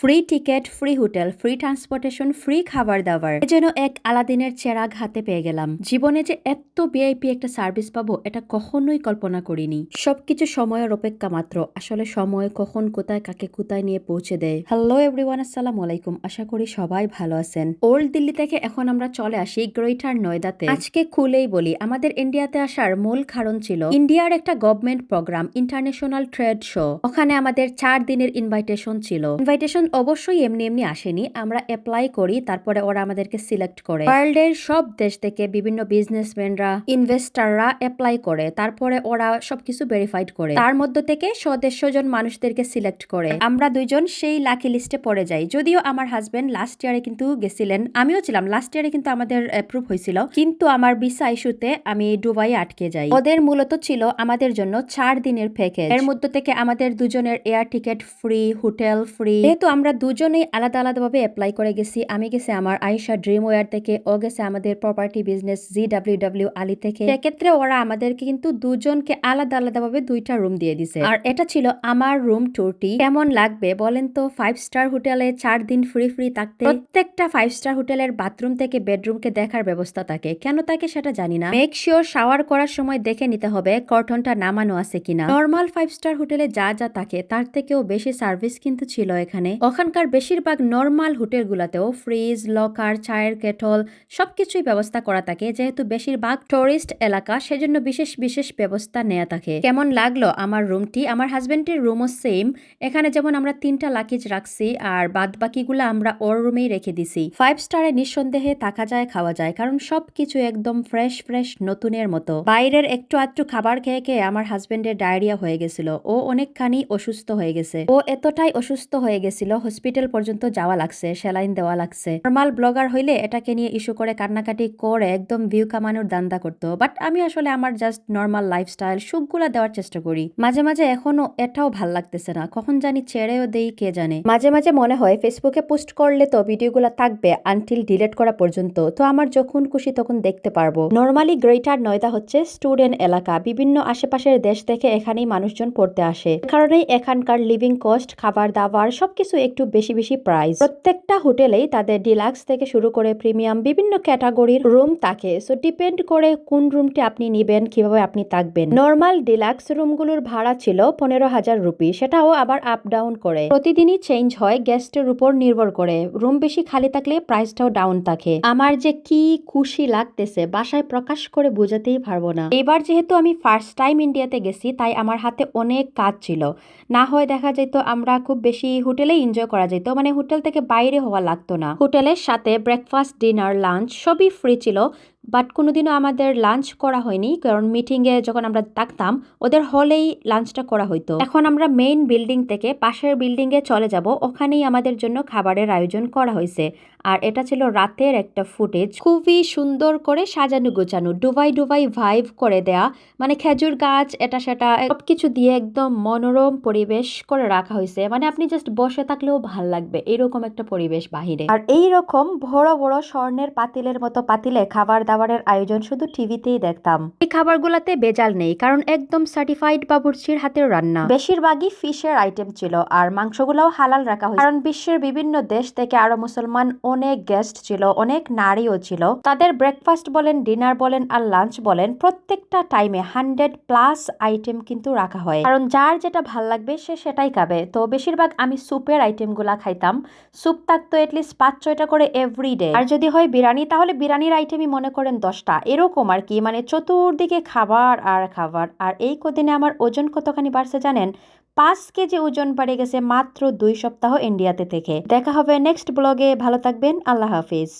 Free ticket, free hotel, free transportation, free খাবার দাবার যেন এক আলাদিনের চেরাগ হাতে পেয়ে গেলাম। জীবনে যে এত ভিআইপি একটা সার্ভিস পাবো, এটা কখনোই কল্পনা করিনি। সবকিছু সময়ের অপেক্ষা মাত্র। আসলে সময় কখন কোথায়, কাকে কোথায় নিয়ে পৌঁছে দেয়? হ্যালো এভরিওয়ান আসসালামু আলাইকুম। আশা করি সবাই ভালো আছেন। ওল্ড দিল্লি থেকে এখন আমরা চলে আসি গ্রেটার নয়দাতে আজকে খুলেই বলি, আমাদের ইন্ডিয়াতে আসার মূল কারণ ছিল ইন্ডিয়ার একটা government programme international trade show ওখানে আমাদের চার দিনের ইনভাইটেশন ছিল। ইনভাইটেশন অবশ্যই এমনি এমনি আসেনি। আমরা অ্যাপ্লাই করি, তারপরে ওরা আমাদেরকে সিলেক্ট করে। ওয়ার্ল্ড এর সব দেশ থেকে বিভিন্ন বিজনেসম্যানরা ইনভেস্টাররা অ্যাপ্লাই করে। তারপরে ওরা সবকিছু ভেরিফাইড করে। তার মধ্য থেকে সদস্য জন মানুষদেরকে সিলেক্ট করে। আমরা দুইজন সেই লাকি লিস্টে পড়ে যাই। যদিও আমার হাজবেন্ড লাস্ট ইয়ারে কিন্তু গেছিলেন। আমিও ছিলাম। লাস্ট ইয়ারে কিন্তু আমাদের অ্যাপ্রুভ হয়েছিল। কিন্তু আমার ভিসা ইস্যুতে আমি দুবাই আটকে যাই। ওদের মূলত ছিল আমাদের জন্য চার দিনের প্যাকেজ এর মধ্য থেকে আমাদের দুজনের air ticket free hotel free যেহেতু আমরা দুজনেই আলাদা আলাদাভাবে অ্যাপ্লাই করে গেছি। আমি গেছি আমার আইসা ড্রিম ওয়ার থেকে, ও গেছে আমাদের property business G W W Ali থেকে। সেক্ষেত্রে ওরা আমাদেরকে কিন্তু দুজনকে আলাদা আলাদাভাবে দুইটা রুম দিয়ে দিছে। আর এটা ছিল আমার রুম টুরটি কেমন লাগবে বলেন তো? ফাইভ স্টার হোটেলে চার দিন ফ্রি ফ্রি থাকতে। প্রত্যেকটা ফাইভ স্টার হোটেলের বাথরুম থেকে বেডরুমকে দেখার ব্যবস্থা থাকে। কেন থাকে সেটা জানি না। মেক শিওর শাওয়ার করার সময় দেখে নিতে হবে কর্টনটা নামানো আছে কিনা। নর্মাল ফাইভ স্টার হোটেলে যা যা থাকে, তার থেকেও বেশি সার্ভিস কিন্তু ছিল এখানে। ওখানকার বেশিরভাগ নর্মাল হোটেলগুলোতেও ফ্রিজ, লকার, চায়ের কেটল সবকিছুই ব্যবস্থা করা থাকে। যেহেতু বেশিরভাগ টুরিস্ট এলাকা, সেজন্য বিশেষ বিশেষ ব্যবস্থা নেওয়া থাকে। কেমন লাগল আমার রুমটি আমার হাজবেন্ডের রুমও সেম এখানে যেমন আমরা তিনটা লাকিজ রাখছি আর বাদ বাকিগুলো আমরা ওর রুমেই রেখে দিছি। ফাইভ স্টারে নিঃসন্দেহে থাকা যায়, খাওয়া যায়, কারণ সবকিছু একদম ফ্রেশ ফ্রেশ নতুনের মতো। বাইরের একটু আধটু খাবার খেয়ে খেয়ে আমার হাজবেন্ডের ডায়রিয়া হয়ে গেছিল। ও অনেকখানি অসুস্থ হয়ে গেছে। ও এতটাই অসুস্থ হয়ে গেছিল হসপিটাল পর্যন্ত যাওয়া লাগছে, সেলাইন দেওয়া লাগছে। নর্মাল ব্লগার হইলে এটাকে নিয়ে ইস্যু করে, কান্নাকাটি করে, একদম ভিউ কামানোর দান্দা করতো। বাট আমি আসলে আমার জাস্ট নর্মাল লাইফস্টাইল সুখগুলা দেওয়ার চেষ্টা করি। মাঝে মাঝে এখনও এটাও ভালো লাগতেছে না। কখন জানি ছেড়েও দেই, কে জানে? মাঝে মাঝে মনে হয় ফেসবুকে পোস্ট করলে তো ভিডিওগুলো থাকবে আনটিল ডিলেট করা পর্যন্ত। তো আমার যখন খুশি তখন দেখতে পারব। নর্মালি গ্রেটার নয়দা হচ্ছে স্টুডেন্ট এলাকা। বিভিন্ন আশেপাশের দেশ থেকে এখানেই মানুষজন পড়তে আসে। এ কারণেই এখানকার লিভিং কস্ট খাবার দাবার, সবকিছু একটু বেশি বেশি প্রাইস প্রত্যেকটা হোটেলেই তাদের ডিলাক্স থেকে শুরু করে প্রিমিয়াম বিভিন্ন ক্যাটাগরির রুম থাকে। সো ডিপেন্ড করে কোন রুমটি আপনি নিবেন, কীভাবে আপনি থাকবেন। নর্মাল ডিলাক্স রুমগুলোর ভাড়া ছিল পনেরো হাজার রুপি সেটাও আবার আপ ডাউন করে। প্রতিদিনই চেঞ্জ হয় গেস্টের উপর নির্ভর করে। রুম বেশি খালি থাকলে প্রাইসটাও ডাউন থাকে। আমার যে কি খুশি লাগতেছে, বাসায় প্রকাশ করে বোঝাতেই পারব না। এবার যেহেতু আমি ফার্স্ট টাইম ইন্ডিয়াতে গেছি, তাই আমার হাতে অনেক কাজ ছিল। না হয় দেখা যেত আমরা খুব বেশি হোটেলে এনজয় করা যেত মানে হোটেল থেকে বাইরে হওয়া লাগতো না। হোটেলের সাথে ব্রেকফাস্ট ডিনার লাঞ্চ সবই ফ্রি ছিল। বাট কোনোদিনও আমাদের লাঞ্চ করা হয়নি। কারণ মিটিংয়ে যখন আমরা থাকতাম, ওদের হলেই লাঞ্চটা করা হইতো। এখন আমরা মেইন বিল্ডিং থেকে পাশের বিল্ডিংয়ে চলে যাব। ওখানেই আমাদের জন্য খাবারের আয়োজন করা হয়েছে আর এটা ছিল রাতের একটা ফুটেজ। খুবই সুন্দর করে সাজানো গোছানো, ডুবাই ডুবাই ভাইভ করে দেয়া। মানে খেজুর গাছ, এটা সেটা, সবকিছু দিয়ে একদম মনোরম পরিবেশ করে রাখা হয়েছে। মানে আপনি জাস্ট বসে থাকলেও ভালো লাগবে, এরকম একটা পরিবেশ বাহিরে। আর এই রকম বড় বড় স্বর্ণের পাতিলের মতো পাতিলে খাবার দাবারের আয়োজন শুধু টিভিতেই দেখতাম। এই খাবারগুলাতে বেজাল নেই, কারণ একদম সার্টিফাইড বাবুর্চির হাতের রান্না। বেশিরভাগই ফিশের আইটেম ছিল, আর মাংসগুলোও হালাল রাখা হয় কারণ বিশ্বের বিভিন্ন দেশ থেকে আরও মুসলমান অনেক গেস্ট ছিল, অনেক নারীও ছিল। তাদের ব্রেকফাস্ট বলেন ডিনার বলেন আর লাঞ্চ বলেন, প্রত্যেকটা টাইমে হান্ড্রেড প্লাস আইটেম কিন্তু রাখা হয়। কারণ যার যেটা ভালো লাগবে, সে সেটাই খাবে। তো বেশিরভাগ আমি স্যুপের আইটেমগুলা খাইতাম। স্যুপ থাকতো এটলিস্ট পাঁচ ছয়টা করে এভরি ডে আর যদি হয় বিরিয়ানি, তাহলে বিরিয়ানির আইটেমই মনে করেন দশটা। এরকম আর কি মানে চতুর্দিকে খাবার আর খাবার। আর এই কদিনে আমার ওজন কতখানি বাড়ছে জানেন? পাঁচ কেজি ওজন বেড়ে গেছে মাত্র দুই সপ্তাহ ইন্ডিয়াতে থেকে। দেখা হবে নেক্সট ব্লগে ভালো থাকবেন আল্লাহ হাফিজ।